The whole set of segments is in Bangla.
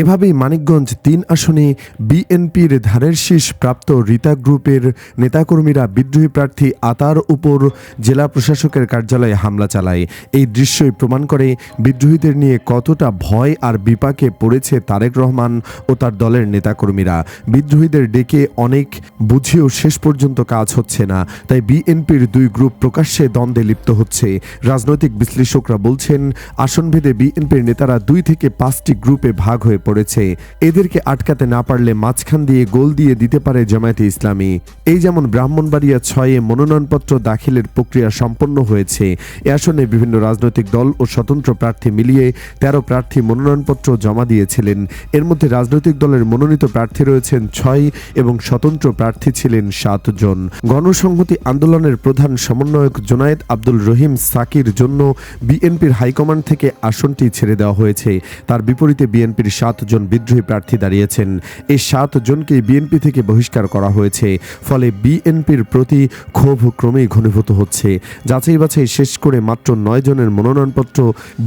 এভাবেই মানিকগঞ্জ তিন আসনে বিএনপির ধারের শীষ প্রাপ্ত রীতা গ্রুপের নেতাকর্মীরা বিদ্রোহী প্রার্থী আতার উপর জেলা প্রশাসকের কার্যালয়ে হামলা চালায়। এই দৃশ্যই প্রমাণ করে বিদ্রোহীদের নিয়ে কতটা ভয় আর বিপাকে পড়েছে তারেক রহমান ও তার দলের নেতাকর্মীরা। বিদ্রোহীদের ডেকে অনেক বুঝেও শেষ পর্যন্ত কাজ হচ্ছে না। তাই বিএনপির দুই গ্রুপ প্রকাশ্যে দ্বন্দ্বে লিপ্ত হচ্ছে। রাজনৈতিক বিশ্লেষকরা বলছেন, আসনভেদে বিএনপির নেতারা দুই থেকে পাঁচটি গ্রুপে ভাগ হয়ে পড়েছে। এদেরকে আটকাতে না পারলে মাঝখান দিয়ে গোল দিয়ে দিতে পারে জামায়াতে ইসলামী। এই যেমন ব্রাহ্মণবাড়িয়া ছয়ে মনোনয়নপত্র দাখিলের প্রক্রিয়া সম্পন্ন হয়েছে। এ আসনে বিভিন্ন রাজনৈতিক দল ও স্বতন্ত্র প্রার্থী মিলিয়ে তেরো প্রার্থী মনোনয়নপত্র জমা দিয়েছিলেন। এর মধ্যে রাজনৈতিক দলের মনোনীত প্রার্থী রয়েছেন ছয় এবং স্বতন্ত্র প্রার্থী ছিলেন সাতজন গণসংহতি আন্দোলনের প্রধান সমন্বয়ক জোনায়েদ আব্দুল রহিম সাকির জন্য বিএনপির হাইকমান্ড থেকে আসনটি ছেড়ে দেওয়া হয়েছে। তার বিপরীতে বিএনপির সাতজন বিদ্রোহী প্রার্থী দাঁড়িয়েছেন। এই সাতজনকে বিএনপি থেকে বহিষ্কার করা হয়েছে। ফলে বিএনপির প্রতি ক্ষোভ ক্রমেই ঘনীভূত হচ্ছে। যাচাই বাছাই শেষ করে মাত্র নয় জনের মনোনয়নপত্র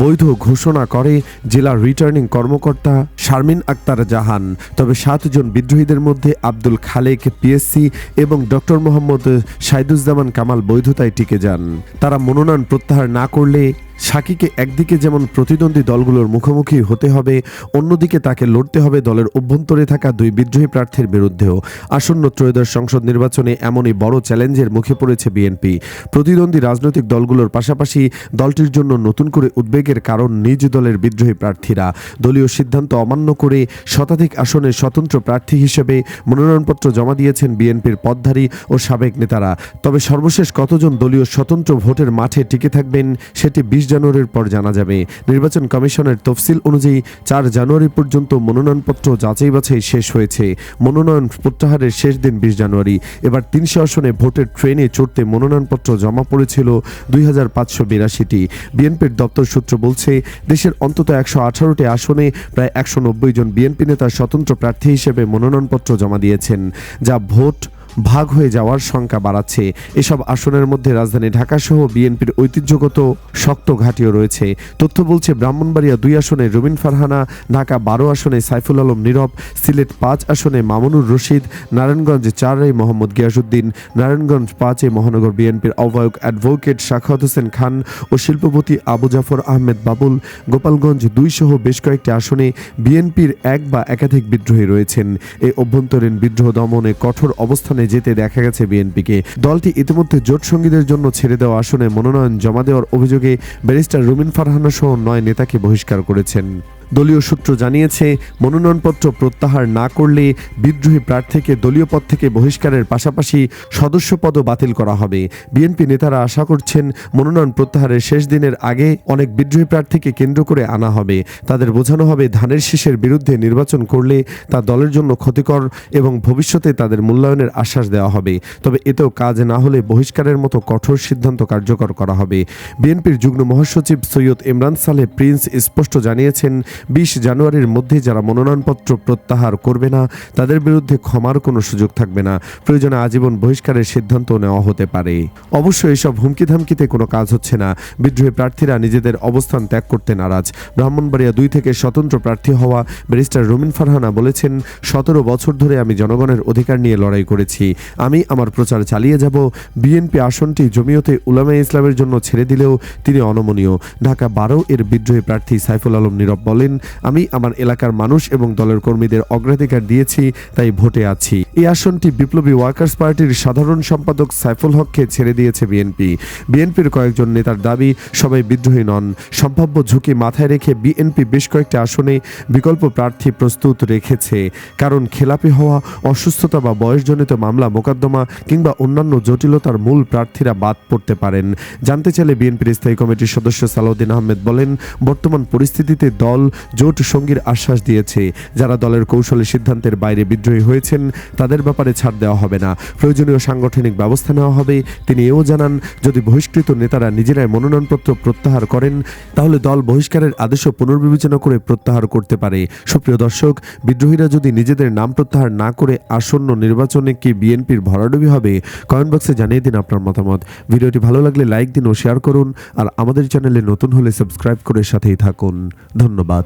বৈধ ঘোষণা করে জেলা রিটার্নিং কর্মকর্তা শারমিন আক্তার জাহান। তবে সাতজন বিদ্রোহীদের মধ্যে আব্দুল খালেক, পিএসসি এবং ডক্টর মোহাম্মদ সাইদুজ্জামান কামাল বৈধতায় টিকে যান। তারা মনোনয়ন প্রত্যাহার না করলে সাকিকে একদিকে যেমন প্রতিদ্বন্দ্বী দলগুলোর মুখোমুখি হতে হবে, অন্যদিকে তাকে লড়তে হবে দলের অভ্যন্তরে থাকা দুই বিদ্রোহী প্রার্থীর বিরুদ্ধেও। আসন্ন ত্রয়োদশ সংসদ নির্বাচনে এমনই বড় চ্যালেঞ্জের মুখে পড়েছে বিএনপি। প্রতিদ্বন্দ্বী রাজনৈতিক দলগুলোর পাশাপাশি দলটির জন্য নতুন করে উদ্বেগের কারণ নিজ দলের বিদ্রোহী প্রার্থীরা। দলীয় সিদ্ধান্ত অমান্য করে শতাধিক আসনে স্বতন্ত্র প্রার্থী হিসেবে মনোনয়নপত্র জমা দিয়েছেন বিএনপির পদধারী ও সাবেক নেতারা। তবে সর্বশেষ কতজন দলীয় স্বতন্ত্র ভোটের মাঠে টিকে থাকবেন, সেটি বিশ জানুয়ারির পর জানা যাবে। নির্বাচন কমিশনের তফসিল অনুযায়ী চার জানুয়ারি পর্যন্ত মনোনয়নপত্র যাচাই বাছাই শেষ হয়েছে। মনোনয়ন প্রত্যাহারের শেষ দিন বিশ জানুয়ারি। এবার তিনশো আসনে ভোটের ট্রেনে চড়তে মনোনয়নপত্র জমা পড়েছিল দুই হাজার পাঁচশো বিরাশিটি। বিএনপির দপ্তর সূত্র বলছে, দেশের অন্তত একশো আঠারোটি আসনে প্রায় একশো নব্বই জন বিএনপি নেতা স্বতন্ত্র প্রার্থী হিসেবে মনোনয়নপত্র জমা দিয়েছেন, যা ভোট ভাগ হয়ে যাওয়ার সংখ্যা বাড়াচ্ছে। এসব আসনের মধ্যে রাজধানী ঢাকা সহ বিএনপির ঐতিহ্যগত শক্ত ঘাঁটিও রয়েছে। তথ্য বলছে, ব্রাহ্মণবাড়িয়া দুই আসনে রবিন ফারহানা, ঢাকা বারো আসনে সাইফুল আলম নীরব, সিলেট পাঁচ আসনে মামুনুর রশিদ, নারায়ণগঞ্জ চারে মোহাম্মদ গিয়াসুদ্দিন নারায়ণগঞ্জ পাঁচে মহানগর বিএনপির আহ্বায়ক অ্যাডভোকেট শাখাত হোসেন খান ও শিল্পপতি আবু জাফর আহমেদ বাবুল। গোপালগঞ্জ দুই সহ বেশ কয়েকটি আসনে বিএনপির এক বা একাধিক বিদ্রোহী রয়েছেন। এই অভ্যন্তরীণ বিদ্রোহ দমনে কঠোর অবস্থানে যেতে দেখা গেছে বিএনপিকে। দলটি ইতিমধ্যে জোট সঙ্গীদের জন্য ছেড়ে দেওয়া আসনে মনোনয়ন জমা দেওয়ার অভিযোগে ব্যারিস্টার রুমিন ফারহানা সহ নয় নেতাকে বহিষ্কার করেছেন। দলীয় সূত্র জানিয়েছে, মনোনয়নপত্র প্রত্যাহার না করলে বিদ্রোহী প্রার্থীকে দলীয় পদ থেকে বহিষ্কারের পাশাপাশি সদস্য পদও বাতিল করা হবে। বিএনপি নেতারা আশা করছেন, মনোনয়ন প্রত্যাহারের শেষ দিনের আগে অনেক বিদ্রোহী প্রার্থীকে কেন্দ্র করে আনা হবে। তাদের বোঝানো হবে, ধানের শীষের বিরুদ্ধে নির্বাচন করলে তা দলের জন্য ক্ষতিকর এবং ভবিষ্যতে তাদের মূল্যায়নের আশ্বাস দেওয়া হবে। তবে এতেও কাজ না হলে বহিষ্কারের মতো কঠোর সিদ্ধান্ত কার্যকর করা হবে। বিএনপির যুগ্ম মহাসচিব সৈয়দ ইমরান সালেহ প্রিন্স স্পষ্ট জানিয়েছেন বিশ জানুয়ারির মধ্যে যারা মনোনয়নপত্র প্রত্যাহার করবে না, তাদের বিরুদ্ধে ক্ষমার কোনো সুযোগ থাকবে না। প্রয়োজনে আজীবন বহিষ্কারের সিদ্ধান্ত নেওয়া হতে পারে। অবশ্য এসব হুমকি ধামকিতে কোনো কাজ হচ্ছে না। বিদ্রোহী প্রার্থীরা নিজেদের অবস্থান ত্যাগ করতে নারাজ। ব্রাহ্মণবাড়িয়া দুই থেকে স্বতন্ত্র প্রার্থী হওয়া ব্যারিস্টার রুমিন ফারহানা বলেছেন, সতেরো বছর ধরে আমি জনগণের অধিকার নিয়ে লড়াই করেছি। আমি আমার প্রচার চালিয়ে যাব। বিএনপি আসনটি জমিয়তে উলামা ইসলামের জন্য ছেড়ে দিলেও তিনি অনমনীয়। ঢাকা বারো এর বিদ্রোহী প্রার্থী সাইফুল আলম নীরব বলেন আমি আমার এলাকার মানুষ এবং দলের কর্মীদের অগ্রাধিকার দিয়েছি, তাই ভোটে আছি। এই আসনটি বিপ্লবী ওয়ার্কার্স পার্টির সাধারণ সম্পাদক সাইফুল হককে ছেড়ে দিয়েছে বিএনপি। বিএনপির কয়েকজন নেতার দাবি, সবাই বিদ্রোহী নন। সম্ভাব্য ঝুঁকি মাথায় রেখে বিএনপি বেশ কয়েকটি আসনে বিকল্প প্রার্থী প্রস্তুত রেখেছে। কারণ খেলাপি হওয়া, অসুস্থতা বা বয়সজনিত মামলা মোকদ্দমা কিংবা অন্যান্য জটিলতার মূল প্রার্থীরা বাদ পড়তে পারেন। জানতে চাইলে বিএনপির স্থায়ী কমিটির সদস্য সালাউদ্দিন আহমেদ বলেন, বর্তমান পরিস্থিতিতে দল জোট সঙ্গীর আশ্বাস দিয়েছে। যারা দলের কৌশলী সিদ্ধান্তের বাইরে বিদ্রোহী হয়েছেন, তাদের ব্যাপারে ছাড় দেওয়া হবে না। প্রয়োজনীয় সাংগঠনিক ব্যবস্থা নেওয়া হবে। তিনি এও জানান, যদি বহিষ্কৃত নেতারা নিজেরাই মনোনয়নপত্র প্রত্যাহার করেন, তাহলে দল বহিষ্কারের আদেশও পুনর্বিবেচনা করে প্রত্যাহার করতে পারে। সুপ্রিয় দর্শক, বিদ্রোহীরা যদি নিজেদের নাম প্রত্যাহার না করে আসন্ন নির্বাচনে কি বিএনপির ভরাডুবি হবে, কমেন্ট বক্সে জানিয়ে দিন আপনার মতামত। ভিডিওটি ভালো লাগলে লাইক দিন ও শেয়ার করুন, আর আমাদের চ্যানেলে নতুন হলে সাবস্ক্রাইব করে সাথেই থাকুন। ধন্যবাদ।